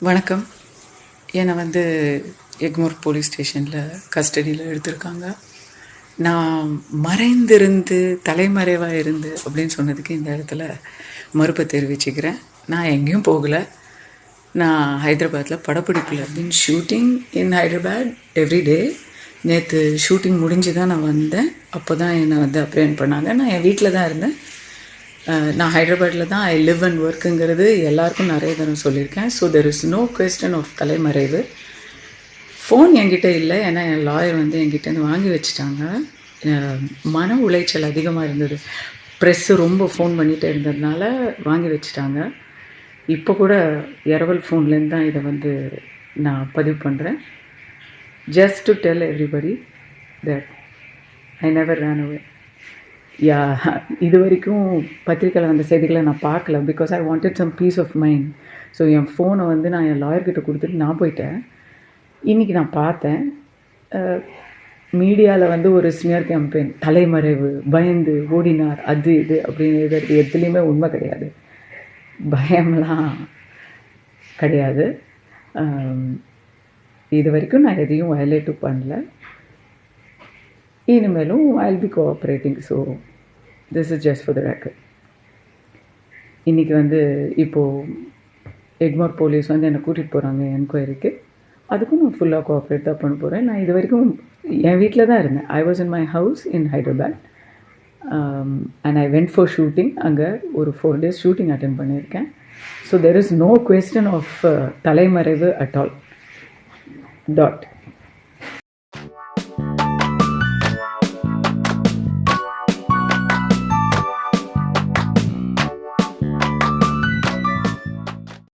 வணக்கம். என்னை வந்து எக்மோர் போலீஸ் ஸ்டேஷனில் கஸ்டடியில் எடுத்திருக்காங்க. நான் மறைந்திருந்து தலைமறைவாக இருந்து அப்படின்னு சொன்னதுக்கு இந்த இடத்துல மறுப்பை தெரிவிச்சுக்கிறேன். நான் எங்கேயும் போகலை. நான் ஹைதராபாத்தில் படப்பிடிப்பில் அப்படின்னு shooting in Hyderabad every day நேற்று ஷூட்டிங் முடிஞ்சு தான் நான் வந்தேன். அப்போ தான் என்னை வந்து அப்ரேன் பண்ணாங்க. நான் என் வீட்டில் தான் இருந்தேன். நான் ஹைதராபாத்தில் தான் ஐ லிவ் அண்ட் ஒர்க்குங்கிறது எல்லாருக்கும் நிறைய தரம் சொல்லியிருக்கேன். So there is no question of தலைமறைவு. ஃபோன் என்கிட்ட இல்லை ஏன்னா என் லாயர் வந்து என்கிட்டேருந்து வாங்கி வச்சுட்டாங்க. மன உளைச்சல் அதிகமாக இருந்தது. ப்ரெஸ்ஸு ரொம்ப ஃபோன் பண்ணிகிட்டே இருந்ததுனால வாங்கி வச்சுட்டாங்க. இப்போ கூட இரவல் ஃபோன்லேருந்து தான் இதை வந்து நான் பதிவு பண்ணுறேன் just to tell everybody that I never ran away yeah இது வரைக்கும் பத்திரிக்கையில் வந்த செய்திகளை நான் பார்க்கல. Because I wanted some peace of mind so என் ஃபோனை வந்து நான் என் லாயர்கிட்ட கொடுத்துட்டு நான் போயிட்டேன். இன்றைக்கி நான் பார்த்தேன். மீடியாவில் வந்து ஒரு ஸ்மியர் கேம்பெயின் தலைமறைவு பயந்து ஓடினார் அது இது அப்படின்னு எழுதுறது எதுலேயுமே உண்மை கிடையாது. பயம்லாம் கிடையாது. இது வரைக்கும் நான் எதையும் வயலேட்டும் பண்ணல. இனிமேலும் I'll be cooperating so this is just for the record இன்றைக்கி வந்து இப்போது எக்மோர் போலீஸ் வந்து என்னை கூட்டிகிட்டு போகிறாங்க என்கொயரிக்கு அதுக்கும் நான் ஃபுல்லாக கோஆப்ரேட் தான் பண்ண போகிறேன் நான் இது வரைக்கும் என் வீட்டில் தான் இருந்தேன். I was in my house in Hyderabad and I went for shooting அங்கே ஒரு ஃபோர் டேஸ் ஷூட்டிங் அட்டன் பண்ணியிருக்கேன். So there is no question of தலைமறைவு அட் ஆல் டாட்